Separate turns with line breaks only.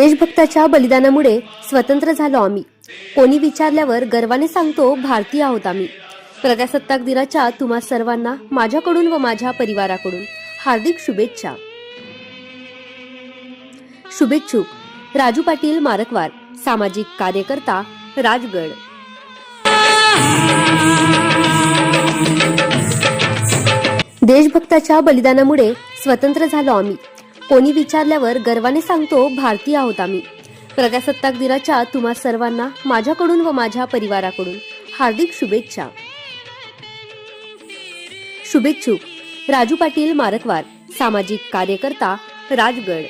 देशभक्ताच्या बलिदानामुळे स्वतंत्र झालो आम्ही. कोणी विचारल्यावर गर्वाने सांगतो भारतीय आहोत आम्ही. प्रजासत्ताक दिनाच्या तुम्हा सर्वांना माझ्याकडून व माझ्या परिवाराकडून हार्दिक शुभेच्छा. शुभेच्छुक राजू पाटील मारकवार सामाजिक कार्यकर्ता राजगड. देशभक्ताच्या बलिदानामुळे स्वतंत्र झालो आम्ही. कोणी विचारल्यावर गर्वाने सांगतो भारतीय आहोत आम्ही. प्रजासत्ताक दिनाच्या तुम्हा सर्वांना माझ्याकडून व माझ्या परिवाराकडून हार्दिक शुभेच्छा. शुभेच्छुक राजू पाटील मारकवार सामाजिक कार्यकर्ता राजगड.